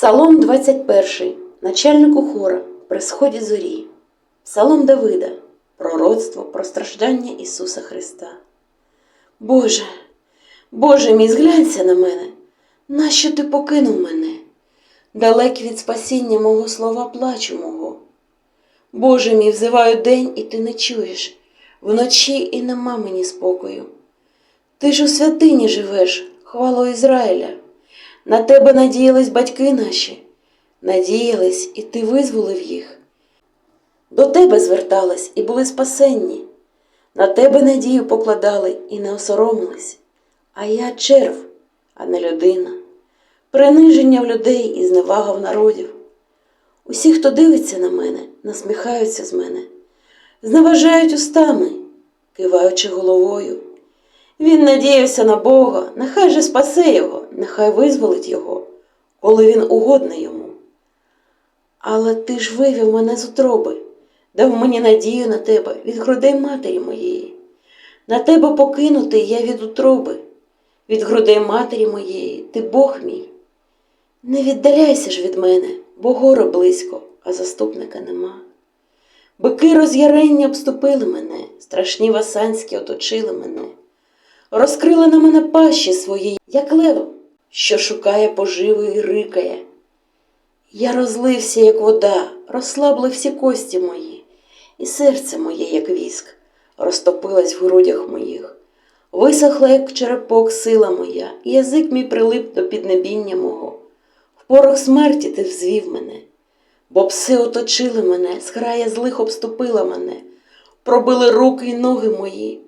Псалом 21, начальнику хора при сході зорі. Псалом Давида, пророцтво про страждання Ісуса Христа. Боже, Боже мій, зглянься на мене, нащо ти покинув мене? Далек від спасіння мого слова плачу мого. Боже мій, взиваю день, і ти не чуєш, вночі і нема мені спокою. Ти ж у святині живеш, хвало Ізраїля. На тебе надіялись батьки наші, надіялись, і ти визволив їх. До тебе звертались і були спасенні, на тебе надію покладали і не осоромились. А я черв, а не людина, приниження в людей і зневага в народів. Усі, хто дивиться на мене, насміхаються з мене, зневажають устами, киваючи головою. Він надіявся на Бога, нехай же спасе його, нехай визволить його, коли він угодний йому. Але ти ж вивів мене з утроби, дав мені надію на тебе від грудей матері моєї. На тебе покинутий я від утроби, від грудей матері моєї, ти Бог мій. Не віддаляйся ж від мене, бо горе близько, а заступника нема. Бики роз'ярення обступили мене, страшні васанські оточили мене розкрила на мене пащі свої, як лев, що шукає поживи і рикає. Я розлився, як вода, розслабли всі кості мої, і серце моє, як віск, розтопилось в грудях моїх. Висохла, як черепок, сила моя, і язик мій прилип до піднебіння мого. В порох смерті ти взвів мене, бо пси оточили мене, зграя злих обступила мене, пробили руки й ноги мої.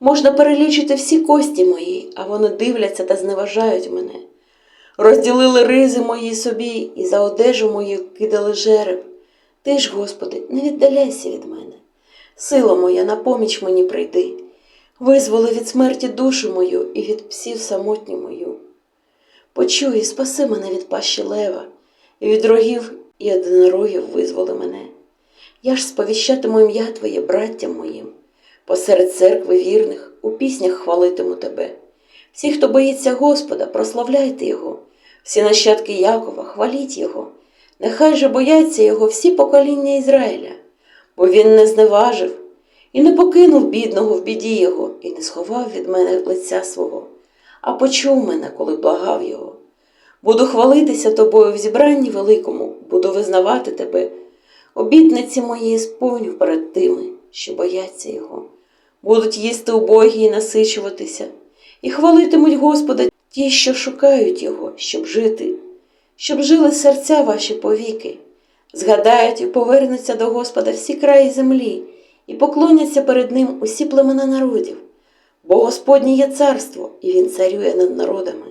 Можна перелічити всі кості мої, а вони дивляться та зневажають мене. Розділили ризи мої собі і за одежу мою кидали жереб. Ти ж, Господи, не віддаляйся від мене. Сила моя, на поміч мені прийди. Визволи від смерті душу мою і від псів самотню мою. Почуй, спаси мене від пащі лева, і від рогів і одинорогів визволи мене. Я ж сповіщатиму ім'я Твоє браттям моїм посеред церкви вірних у піснях хвалитиму тебе. Всі, хто боїться Господа, прославляйте Його, всі нащадки Якова, хваліть Його. Нехай же бояться Його всі покоління Ізраїля, бо Він не зневажив і не покинув бідного в біді Його, і не сховав від мене лиця свого, а почув мене, коли благав Його. Буду хвалитися тобою в зібранні великому, буду визнавати тебе. Обітниці мої сповню перед тими, що бояться Його будуть їсти убогі і насичуватися, і хвалитимуть Господа ті, що шукають Його, щоб жити, щоб жили серця ваші повіки, згадають і повернуться до Господа всі краї землі, і поклоняться перед Ним усі племена народів, бо Господнє є царство, і Він царює над народами.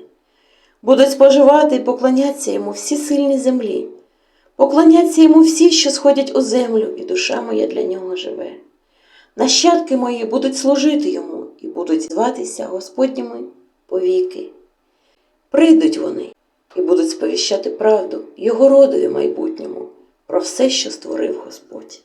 Будуть споживати і поклонятися йому всі сильні землі, поклоняться йому всі, що сходять у землю, і душа моя для нього живе. Нащадки мої будуть служити йому і будуть зватися Господніми повіки. Прийдуть вони і будуть сповіщати правду Його родові майбутньому про все, що створив Господь.